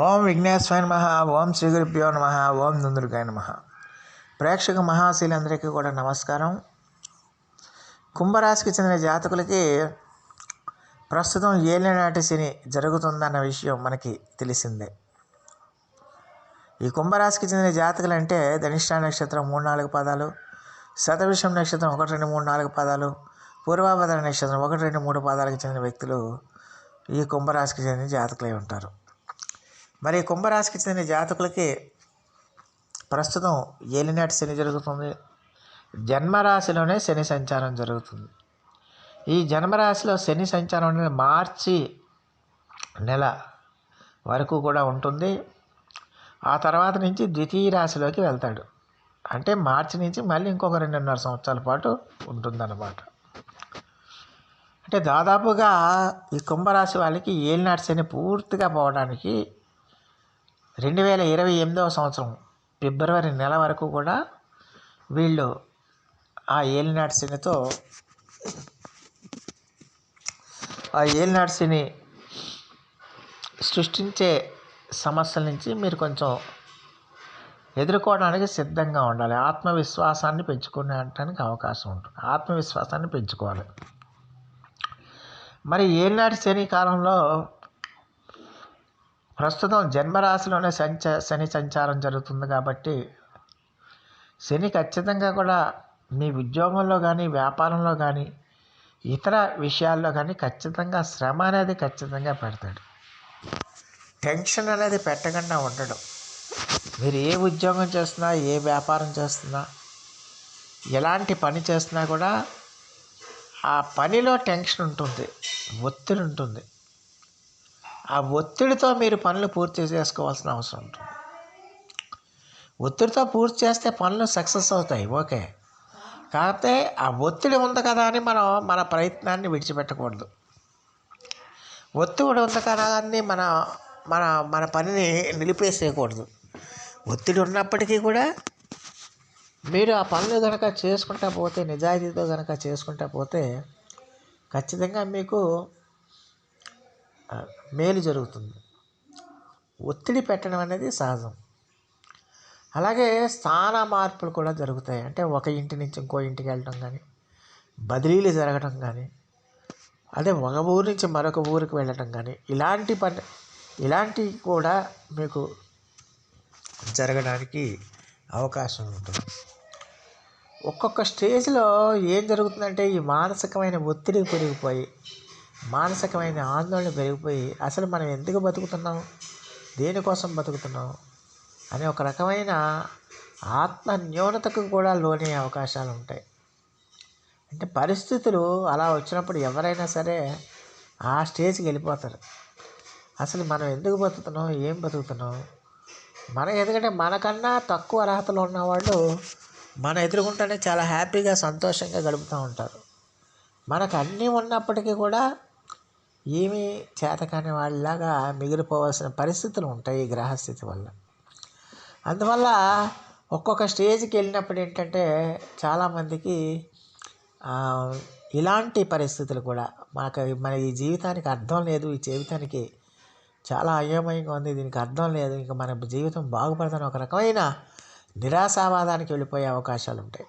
ఓం విఘ్నేశ్వర నమ ఓం శ్రీ గురుభ్యో నమ ఓం దుందుర్గాయ నమ. ప్రేక్షక మహాశీలందరికీ కూడా నమస్కారం. కుంభరాశికి చెందిన జాతకులకి ప్రస్తుతం ఏలినాటి శని జరుగుతుందన్న విషయం మనకి తెలిసిందే. ఈ కుంభరాశికి చెందిన జాతకులు అంటే ధనిష్ఠా నక్షత్రం మూడు నాలుగు పదాలు శతవిషం నక్షత్రం ఒకటి రెండు మూడు నాలుగు పదాలు పూర్వాభద్ర నక్షత్రం ఒకటి రెండు మూడు పదాలకు చెందిన వ్యక్తులు ఈ కుంభరాశికి చెందిన జాతకులై ఉంటారు. మరి కుంభరాశికి చెందిన జాతకులకి ప్రస్తుతం ఏలినాటి శని జరుగుతుంది. జన్మరాశిలోనే శని సంచారం జరుగుతుంది. ఈ జన్మరాశిలో శని సంచారం అనేది మార్చి నెల వరకు కూడా ఉంటుంది. ఆ తర్వాత నుంచి ద్వితీయ రాశిలోకి వెళ్తాడు. అంటే మార్చి నుంచి మళ్ళీ ఇంకొక రెండున్నర సంవత్సరాల పాటు ఉంటుందన్నమాట. అంటే దాదాపుగా ఈ కుంభరాశి వాళ్ళకి ఏలినాటి శని పూర్తిగా పోవడానికి రెండు వేల ఇరవై ఎనిమిదవ సంవత్సరం ఫిబ్రవరి నెల వరకు కూడా వీళ్ళు ఆ ఏలినాటి శనితో ఆ ఏలినాటి శని సృష్టించే సమస్యల నుంచి మీరు కొంచెం ఎదుర్కోవడానికి సిద్ధంగా ఉండాలి. ఆత్మవిశ్వాసాన్ని పెంచుకునేటానికి అవకాశం ఉంటుంది. ఆత్మవిశ్వాసాన్ని పెంచుకోవాలి. మరి ఏనాటి శని కాలంలో ప్రస్తుతం జన్మరాశిలోనే సంచ శని సంచారం జరుగుతుంది కాబట్టి శని ఖచ్చితంగా కూడా మీ ఉద్యోగంలో కానీ వ్యాపారంలో కానీ ఇతర విషయాల్లో కానీ ఖచ్చితంగా శ్రమ అనేది ఖచ్చితంగా పెడతాడు. టెన్షన్ అనేది పెట్టకుండా ఉండడం. మీరు ఏ ఉద్యోగం చేస్తున్నా ఏ వ్యాపారం చేస్తున్నా ఎలాంటి పని చేస్తున్నా కూడా ఆ పనిలో టెన్షన్ ఉంటుంది ఒత్తిడి ఉంటుంది. ఆ ఒత్తిడితో మీరు పనులు పూర్తి చేసుకోవాల్సిన అవసరం ఉంటుంది. ఒత్తిడితో పూర్తి చేస్తే పనులు సక్సెస్ అవుతాయి. ఓకే. కాకపోతే ఆ ఒత్తిడి ఉంది కదా అని మనం మన ప్రయత్నాన్ని విడిచిపెట్టకూడదు. ఒత్తిడి ఉంది కదా అని మన మన మన పనిని నిలిపేసేయకూడదు. ఒత్తిడి ఉన్నప్పటికీ కూడా మీరు ఆ పనులు కనుక చేసుకుంటా పోతే నిజాయితీతో కనుక చేసుకుంటా పోతే ఖచ్చితంగా మీకు మేలు జరుగుతుంది. ఒత్తిడి పెట్టడం అనేది సహజం. అలాగే స్థాన మార్పులు కూడా జరుగుతాయి. అంటే ఒక ఇంటి నుంచి ఇంకో ఇంటికి వెళ్ళడం కానీ బదిలీలు జరగడం కానీ అదే ఒక ఊరు నుంచి మరొక ఊరికి వెళ్ళటం కానీ ఇలాంటి పని ఇలాంటివి కూడా మీకు జరగడానికి అవకాశం ఉంటుంది. ఒక్కొక్క స్టేజ్లో ఏం జరుగుతుందంటే ఈ మానసికమైన ఒత్తిడి పెరిగిపోయి మానసికమైన ఆందోళన పెరిగిపోయి అసలు మనం ఎందుకు బతుకుతున్నాం? దేనికోసం బతుకుతున్నాం? అనే ఒక రకమైన ఆత్మ న్యూనతకు కూడా లోనయ్యే అవకాశాలు ఉంటాయి అంటే పరిస్థితులు అలా వచ్చినప్పుడు ఎవరైనా సరే ఆ స్టేజ్కి వెళ్ళిపోతారు. అసలు మనం ఎందుకు బతుకుతున్నాం? ఏం బతుకుతున్నాం? మన ఎందుకంటే మనకన్నా తక్కువ అర్హతలు ఉన్నవాళ్ళు మన ఎదురుకుంటేనే చాలా హ్యాపీగా సంతోషంగా గడుపుతూ ఉంటారు. మనకు అన్నీ ఉన్నప్పటికీ కూడా ఏమీ చేతకాని వాళ్ళలాగా మిగిలిపోవాల్సిన పరిస్థితులు ఉంటాయి ఈ గ్రహస్థితి వల్ల. అందువల్ల ఒక్కొక్క స్టేజ్కి వెళ్ళినప్పుడు ఏంటంటే చాలామందికి ఇలాంటి పరిస్థితులు కూడా మాకు మన ఈ జీవితానికి అర్థం లేదు ఈ జీవితానికి చాలా అయోమయంగా ఉంది దీనికి అర్థం లేదు ఇంకా మన జీవితం బాగుపడదని ఒక రకమైన నిరాశావాదానికి వెళ్ళిపోయే అవకాశాలు ఉంటాయి.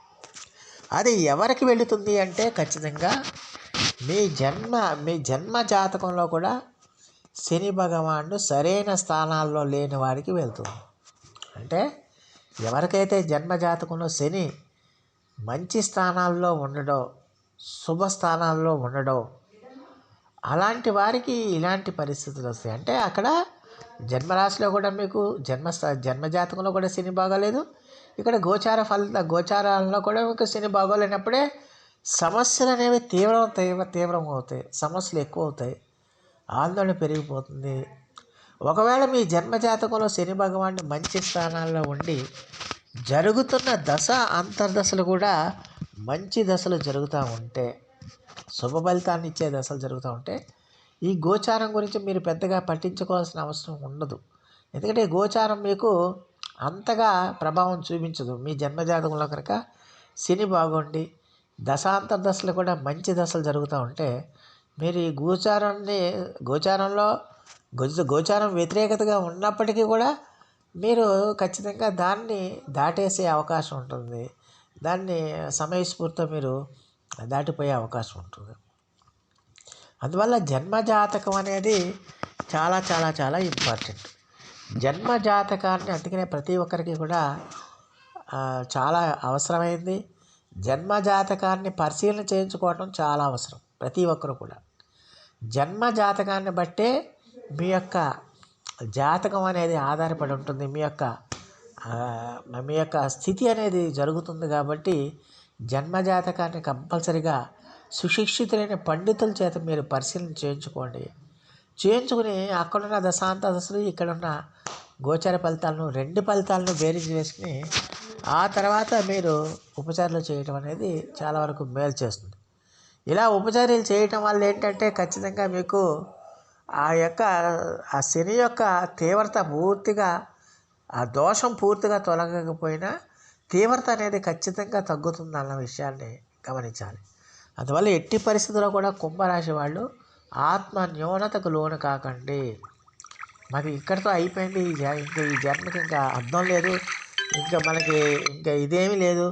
అది ఎవరికి వెళుతుంది అంటే ఖచ్చితంగా మీ జన్మ మీ జన్మ జాతకంలో కూడా శని భగవానుడు సరైన స్థానాల్లో లేని వారికి వెళ్తుంది. అంటే ఎవరికైతే జన్మ జాతకంలో శని మంచి స్థానాల్లో ఉండడో శుభ స్థానాల్లో ఉండడో అలాంటి వారికి ఇలాంటి పరిస్థితులు వస్తాయి. అంటే అక్కడ జన్మరాశిలో కూడా మీకు జన్మ జన్మజాతకంలో కూడా శని బాగోలేదు. ఇక్కడ గోచార ఫల గోచారాల్లో కూడా మీకు శని బాగోలేనప్పుడే సమస్యలు అనేవి తీవ్రం తీవ్ర తీవ్రం అవుతాయి సమస్యలు ఎక్కువ అవుతాయి ఆందోళన పెరిగిపోతుంది. ఒకవేళ మీ జన్మజాతకంలో శని భగవానుడు మంచి స్థానాల్లో ఉండి జరుగుతున్న దశ అంతర్దశలు కూడా మంచి దశలు జరుగుతూ ఉంటే శుభ ఫలితాన్ని ఇచ్చే దశలు జరుగుతూ ఉంటే ఈ గోచారం గురించి మీరు పెద్దగా పట్టించుకోవాల్సిన అవసరం ఉండదు. ఎందుకంటే గోచారం మీకు అంతగా ప్రభావం చూపించదు. మీ జన్మజాతకంలో కనుక శని బాగుండి దశాంతర దశలు కూడా మంచి దశలు జరుగుతూ ఉంటే మీరు ఈ గోచారాన్ని గోచారంలో గోచారం వ్యతిరేకతగా ఉన్నప్పటికీ కూడా మీరు ఖచ్చితంగా దాన్ని దాటేసే అవకాశం ఉంటుంది. దాన్ని సమయస్ఫూర్తితో మీరు దాటిపోయే అవకాశం ఉంటుంది. అందువల్ల జన్మజాతకం అనేది చాలా చాలా చాలా ఇంపార్టెంట్. జన్మ జాతకాన్ని అందుకనే ప్రతి ఒక్కరికి కూడా చాలా అవసరమైంది. జన్మ జాతకాన్ని పరిశీలన చేయించుకోవడం చాలా అవసరం ప్రతి ఒక్కరు కూడా. జన్మ జాతకాన్ని బట్టే మీ యొక్క జాతకం అనేది ఆధారపడి ఉంటుంది మీ యొక్క మీ యొక్క స్థితి అనేది జరుగుతుంది కాబట్టి జన్మ జాతకాన్ని కంపల్సరిగా సుశిక్షితులైన పండితుల చేత మీరు పరిశీలన చేయించుకోండి. చేయించుకుని అక్కడున్న దశాంత దశలు ఇక్కడున్న గోచర ఫలితాలను రెండు ఫలితాలను బేరీజ్ వేసుకుని ఆ తర్వాత మీరు ఉపచారాలు చేయటం అనేది చాలా వరకు మేలు చేస్తుంది. ఇలా ఉపచారాలు చేయటం వల్ల ఏంటంటే ఖచ్చితంగా మీకు ఆ యొక్క ఆ శని యొక్క తీవ్రత పూర్తిగా ఆ దోషం పూర్తిగా తొలగకపోయినా తీవ్రత అనేది ఖచ్చితంగా తగ్గుతుంది అన్న విషయాన్ని గమనించాలి. అందువల్ల ఎట్టి పరిస్థితుల్లో కూడా కుంభరాశి వాళ్ళు ఆత్మ న్యూనతకు లోను కాకండి. మాకు ఇక్కడితో అయిపోయింది ఈ జ ఇంకా ఈ జన్మకి ఇంకా అర్థం లేదు. ఇంకా మనకి ఇంకా ఇదేమీ లేదు.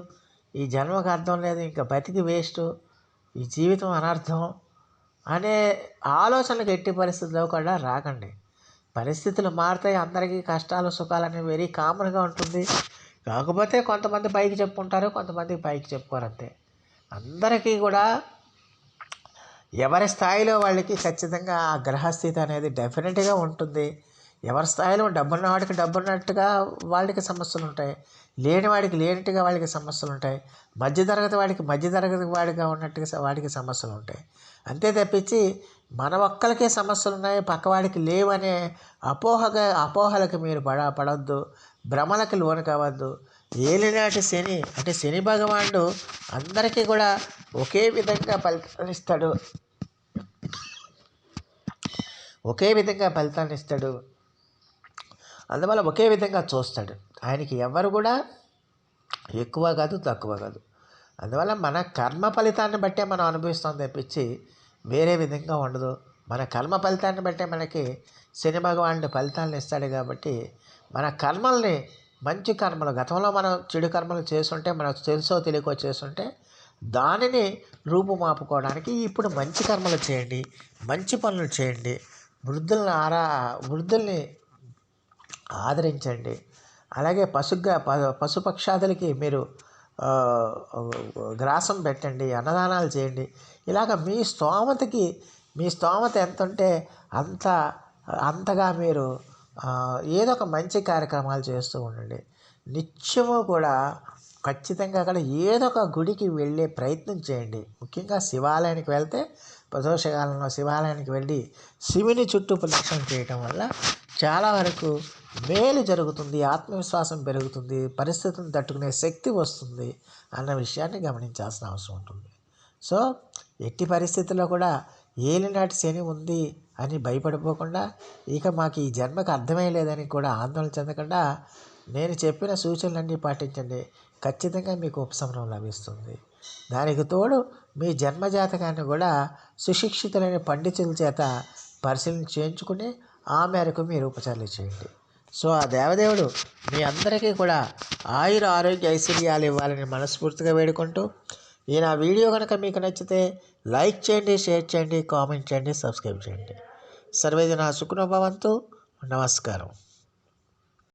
ఈ జన్మకు అర్థం లేదు. ఇంకా బతికి వేస్ట్. ఈ జీవితం అనర్థం అనే ఆలోచనలకు ఎట్టి పరిస్థితుల్లో కూడా రాకండి. పరిస్థితులు మారుతాయి. అందరికీ కష్టాలు సుఖాలు అనేవి వెరీ కామన్గా ఉంటుంది. కాకపోతే కొంతమంది పైకి చెప్పుకుంటారు కొంతమంది పైకి చెప్పుకోరు అంతే. అందరికీ కూడా ఎవరి స్థాయిలో వాళ్ళకి ఖచ్చితంగా ఆ గ్రహస్థితి అనేది డెఫినెట్గా ఉంటుంది. ఎవరి స్థాయిలో డబ్బున్న వాడికి డబ్బున్నట్టుగా వాళ్ళకి సమస్యలు ఉంటాయి. లేని వాడికి లేనట్టుగా వాళ్ళకి సమస్యలు ఉంటాయి. మధ్యతరగతి వాడికి మధ్యతరగతి వాడిగా ఉన్నట్టుగా వాడికి సమస్యలు ఉంటాయి. అంతే తప్పించి మన ఒక్కరికే సమస్యలు ఉన్నాయి. పక్కవాడికి లేవనే అపోహగా అపోహలకు మీరు పడ పడవద్దు భ్రమలకు లోను కావద్దు. ఏలినాటి శని అంటే శని భగవానుడు అందరికీ కూడా ఒకే విధంగా ఫలితాన్ని ఇస్తాడు ఒకే విధంగా ఫలితాన్ని ఇస్తాడు అందువల్ల ఒకే విధంగా చూస్తాడు. ఆయనకి ఎవరు కూడా ఎక్కువ కాదు తక్కువ కాదు. అందువల్ల మన కర్మ ఫలితాన్ని బట్టే మనం అనుభవిస్తాం తప్పించి వేరే విధంగా ఉండదు. మన కర్మ ఫలితాన్ని బట్టే మనకి శని భగవానుడు ఫలితాలను ఇస్తాడు కాబట్టి మన కర్మల్ని మంచి కర్మలు గతంలో మనం చెడు కర్మలు చేస్తుంటే మనకు తెలుసో తెలియకో చేస్తుంటే దానిని రూపుమాపుకోవడానికి ఇప్పుడు మంచి కర్మలు చేయండి మంచి పనులు చేయండి వృద్ధులను ఆరా వృద్ధుల్ని ఆదరించండి. అలాగే పశుగ్గా ప- పశుపక్షాదులకి మీరు గ్రాసం పెట్టండి అన్నదానాలు చేయండి. ఇలాగ మీ స్తోమతకి మీ స్తోమత ఎంత ఉంటే అంత అంతగా మీరు ఏదో ఒక మంచి కార్యక్రమాలు చేస్తూ ఉండండి. నిత్యము కూడా ఖచ్చితంగా అక్కడ ఏదో ఒక గుడికి వెళ్ళే ప్రయత్నం చేయండి. ముఖ్యంగా శివాలయానికి వెళ్తే ప్రదోషకాలంలో శివాలయానికి వెళ్ళి శివుని చుట్టూ ప్రదక్షిణ చేయటం వల్ల చాలా వరకు మేలు జరుగుతుంది ఆత్మవిశ్వాసం పెరుగుతుంది పరిస్థితిని తట్టుకునే శక్తి వస్తుంది అన్న విషయాన్ని గమనించాల్సిన అవసరం ఉంటుంది. సో ఎట్టి పరిస్థితుల్లో కూడా ఏలినాటి శని ఉంది అని భయపడిపోకుండా ఇక మాకు ఈ జన్మకు అర్థమే లేదని కూడా ఆందోళన చెందకుండా నేను చెప్పిన సూచనలన్నీ పాటించండి. ఖచ్చితంగా మీకు ఉపశమనం లభిస్తుంది. దానికి తోడు మీ జన్మజాతకాన్ని కూడా సుశిక్షితులైన పండితుల చేత పరిశీలన చేయించుకుని ఆ మేరకు మీరు ఉపచారాలు చేయండి. సో ఆ దేవదేవుడు మీ అందరికీ కూడా ఆయుర ఆరోగ్య ఐశ్వర్యాలు ఇవ్వాలని మనస్ఫూర్తిగా వేడుకుంటూ ఈ నా వీడియో కనుక మీకు నచ్చితే లైక్ చేయండి షేర్ చేయండి కామెంట్ చేయండి సబ్స్క్రైబ్ చేయండి. సర్వేది నా సుఖనుభవంతో. నమస్కారం.